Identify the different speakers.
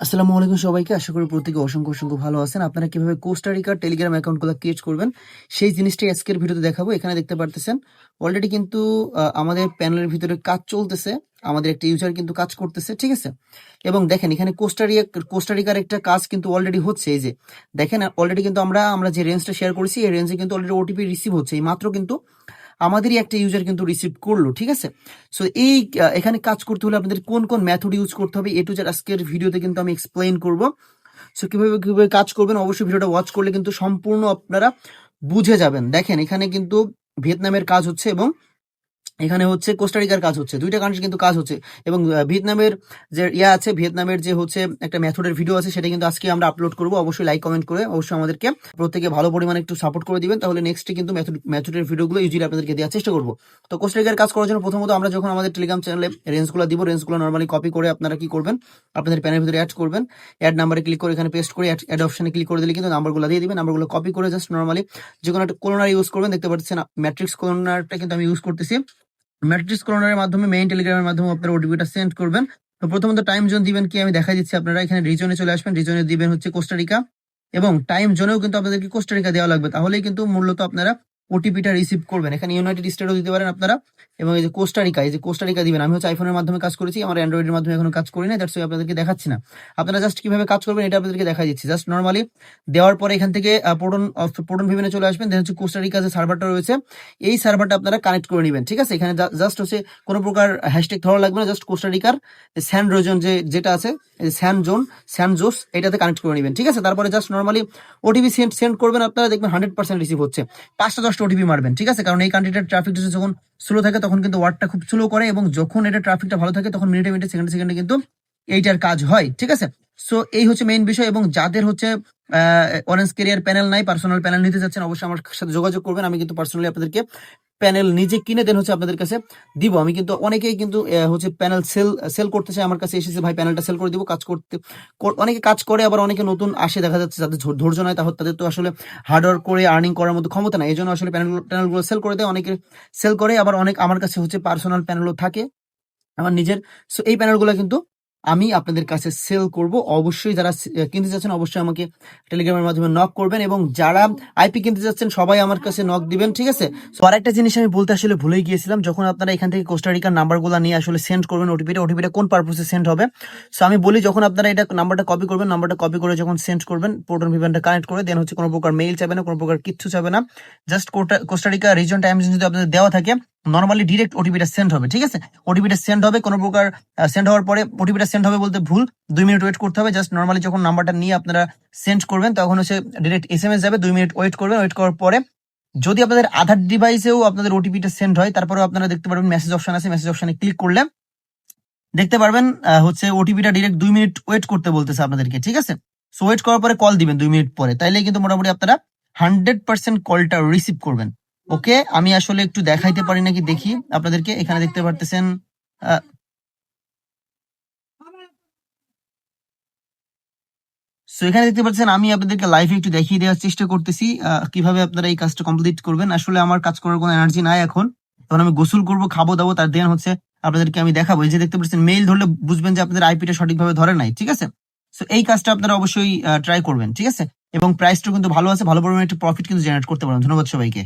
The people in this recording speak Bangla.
Speaker 1: আসসালামু আলাইকুম সবাইকে। আশা করি প্রত্যেকে অসংখ্য অসংখ্য ভালো আছেন। আপনারা কীভাবে কোস্টারিকার টেলিগ্রাম অ্যাকাউন্টগুলো ক্রিয়েট করবেন, সেই জিনিসটাই আজকের ভিডিওতে দেখাবো। এখানে দেখতে পারতেছেন অলরেডি কিন্তু আমাদের প্যানেলের ভিতরে কাজ চলতেছে। আমাদের একটা ইউজার কিন্তু কাজ করতেছে, ঠিক আছে? এবং দেখেন, এখানে কোস্টারিয়া কোস্টারিকার একটা কাজ কিন্তু অলরেডি হচ্ছে। এই যে, দেখেন অলরেডি কিন্তু আমরা আমরা যে রেঞ্জটা শেয়ার করেছি, এই রেঞ্জে কিন্তু অলরেডি ওটিপি রিসিভ হচ্ছে। এই মাত্র কিন্তু আমাদেরই একটা ইউজার কিন্তু রিসিভ করল, ঠিক আছে? সো এই এখানে কাজ করতে হলে আপনাদের কোন কোন মেথড ইউজ করতে হবে এটু যার আজকের ভিডিওতে কিন্তু আমি এক্সপ্লেন করব। সো কীভাবে কীভাবে কাজ করবেন, অবশ্যই ভিডিওটা ওয়াচ করলে কিন্তু সম্পূর্ণ আপনারা বুঝে যাবেন। দেখেন, এখানে কিন্তু ভিয়েতনামের কাজ হচ্ছে এবং এখানে হচ্ছে কোস্টারিকার কাজ হচ্ছে। দুইটা কান্ট্রি কিন্তু কাজ হচ্ছে। এবং ভিয়েতনামের যে ইয়া আছে, ভিয়েতনামের যে হচ্ছে একটা মেথডের ভিডিও আছে, সেটা কিন্তু আজকে আমরা আপলোড করব। অবশ্যই লাইক কমেন্ট করে অবশ্যই আমাদেরকে প্রত্যেকে ভালো পরিমাণে একটু সাপোর্ট করে দিবেন। তাহলে নেক্সটে কিন্তু মেথড মেথডের ভিডিওগুলো ইউজুয়ালি আপনাদেরকে দেওয়ার চেষ্টা করব। তো কোস্টারিকার কাজ করার জন্য প্রথমত আমরা যখন আমাদের টেলিগ্রাম চ্যানেলে রেঞ্জগুলো দিব, রেঞ্জগুলো নর্মালি কপি করে আপনারা কি করবেন? আপনাদের প্যানের ভিতরে অ্যাড করবেন। অ্যাড নাম্বারে ক্লিক করে এখানে পেস্ট করে অ্যাড অপশনে ক্লিক করে দিলে কিন্তু নাম্বারগুলো দিয়ে দিবেন। নাম্বারগুলো কপি করে জাস্ট নর্মালি যে কোনো একটা কোলোনার ইউজ করবেন। দেখতে পাচ্ছেন ম্যাট্রিক্স কোলোনারটা কিন্তু আমি ইউজ করতেছি। ম্যাট্রিক্স কর্নারের মাধ্যমে মেইন টেলিগ্রামের মাধ্যমে আপনারা ওটিপিটা সেন্ড করবেন। তো প্রথমত টাইম জোন দিবেন কি, আমি দেখা দিচ্ছি আপনারা। এখানে রিজনে চলে আসবেন রিজনে দিবেন হচ্ছে কোস্টারিকা এবং টাইম জোনেও কিন্তু আপনাদেরকে কোস্টারিকা দেওয়া লাগবে। তাহলেই কিন্তু মূলত আপনারা ওটিপিটা রিসিভ করবেন। এখানে ইউনাইটেড স্টেটও দিতে পারেন আপনারা। এবং এই যে কোস্টারিকা এই যে কোস্টারিকা দিবেন। আমি হচ্ছে আইফোনের মাধ্যমে কাজ করেছি, আমার অ্যান্ড্রয়েডের মাধ্যমে এখনও কাজ করি না দ্যাটস আপনাদেরকে দেখাচ্ছি না। আপনারা জাস্ট কীভাবে কাজ করবেন, এটা আপনাদেরকে দেখা দিচ্ছি। জাস্ট নর্মালি দেওয়ার পরে এখান থেকে পোটন পোটন ভিভেনে চলে আসবেন। দেন হচ্ছে কোস্টারিকা যে সার্ভারটা রয়েছে, এই সার্ভারটা আপনারা কানেক্ট করে নেবেন, ঠিক আছে? এখানে জাস্ট হচ্ছে কোনো প্রকার হ্যাশট্যাগ ধরা লাগবে না জাস্ট কোস্টারিকার স্যান রোজন যে, যেটা আছে স্যান জোন স্যান জোস এটাতে কানেক্ট করে নেবেন, ঠিক আছে? তারপরে just normally OTP send send করবেন আপনারা, দেখবেন হান্ড্রেড পার্সেন্ট রিসিভ হচ্ছে। পাঁচটা, দশটা ওটিপি মারবেন, ঠিক আছে? কারণ এই কান্ট্রিটার ট্রাফিক যখন স্লো থাকে, তখন কিন্তু ওয়ার্ডটা খুব স্লো করে এবং যখন এটা ট্রাফিকটা ভালো থাকে, তখন মিনিটে মিনিটে সেকেন্ডে সেকেন্ডে কিন্তু এইটার কাজ হয়, ঠিক আছে? সো এই হচ্ছে মেইন বিষয় এবং যাদের হচ্ছে অরেঞ্জ কেরিয়ার প্যানেল নাই পার্সোনাল প্যানেল নিতে যাচ্ছেন, অবশ্যই আমার সাথে যোগাযোগ করবেন। আমি কিন্তু পার্সোনালি আপনাদেরকে প্যানেল নিজে কিনে দেন হচ্ছে আপনাদের কাছে দিব। আমি কিন্তু অনেকেই কিন্তু হচ্ছে প্যানেল সেল সেল করতে চাই। আমার কাছে এসেছে, ভাই প্যানেলটা সেল করে দিব, কাজ করতে অনেকে কাজ করে, আবার অনেকে নতুন আসে, দেখা যাচ্ছে যাদের ধৈর্য নয় তাহলে তাদের তো আসলে হার্ডওয়ার্ক করে আর্নিং করার মতো ক্ষমতা নাই। এই জন্য আসলে প্যানেল প্যানেলগুলো সেল করে দেয়, অনেকে সেল করে, আবার অনেক আমার কাছে হচ্ছে পার্সোনাল প্যানেলও থাকে। আমার নিজের সো এই প্যানেলগুলো কিন্তু আমি আপনাদের কাছে সেল করব। অবশ্যই যারা কিনতে চাচ্ছেন অবশ্যই আমাকে টেলিগ্রামের মাধ্যমে নক করবেন এবং যারা আইপি কিনতে চাচ্ছেন সবাই আমার কাছে নক দিবেন, ঠিক আছে? তো আরেকটা জিনিস আমি বলতে আসলে ভুলেই গিয়েছিলাম, যখন আপনারা এখান থেকে কোস্টারিকার নাম্বারগুলো নিয়ে আসলে সেন্ড করবেন ওটিপিটা ওটিপিটা কোন পারপোসে সেন্ড হবে? সো আমি বলি যখন আপনারা এটা নাম্বারটা কপি করবেন নাম্বারটা কপি করে যখন সেন্ড করবেন পোর্টন ভিভেনটা কানেক্ট করে দেন হচ্ছে কোনো প্রকার মেইল চাবে না, কোনো প্রকার কিচ্ছু চাবে না। জাস্ট কোস্টারিকা রিজন টাইম যদি আপনাদের দেওয়া থাকে নর্মালি ডিরেক্ট ওটিপিটা সেন্ড হবে, ঠিক আছে? ওটিপিটা সেন্ড হবে, কোনো প্রকার সেন্ড হওয়ার পরে ওটিপিটা সেন্ড হবে বলতে ভুল। দুই মিনিট ওয়েট করতে হবে জাস্ট নর্মালি যখন নাম্বারটা নিয়ে আপনারা সেন্ড করবেন, তখন হচ্ছে ডিরেক্ট এস এম এস যাবে, দুই মিনিট ওয়েট করবেন ওয়েট করার পরে যদি আপনাদের আধার ডিভাইসেও আপনাদের ওটিপিটা সেন্ড হয়, তারপরেও আপনারা দেখতে পারবেন মেসেজ অপশন আছে মেসেজ অপশনে ক্লিক করলে দেখতে পারবেন হচ্ছে ওটিপিটা ডিরেক্ট দুই মিনিট ওয়েট করতে বলতেছে আপনাদেরকে, ঠিক আছে? সো ওয়েট করার পরে কল দিবেন দুই মিনিট পরে তাইলে কিন্তু মোটামুটি আপনারা হান্ড্রেড পার্সেন্ট কলটা রিসিভ করবেন। ওকে, আমি আসলে একটু দেখাইতে পারি নাকি? দেখি, আপনাদেরকে এখানে দেখতে পারতেছেন এখানে দেখতে পাচ্ছেন, আমি আপনাদেরকে লাইভে একটু দেখিয়ে দেওয়ার চেষ্টা করতেছি কীভাবে আপনারা এই কাজটা কমপ্লিট করবেন। আসলে আমার কাজ করার কোনো এনার্জি নাই এখন। তখন আমি গোসল করব, খাব, দাবো, তার দেন হচ্ছে আপনাদেরকে আমি দেখাবো। যে দেখতে পাচ্ছেন মেইল ধরলে বুঝবেন যে আপনাদের আইপিটা সঠিকভাবে ধরে নাই, ঠিক আছে? সো এই কাজটা আপনারা অবশ্যই ট্রাই করবেন, ঠিক আছে? এবং প্রাইসটা কিন্তু ভালো আছে, ভালো পরিমাণে একটা প্রফিট কিন্তু জেনারেট করতে পারেন। ধন্যবাদ সবাইকে।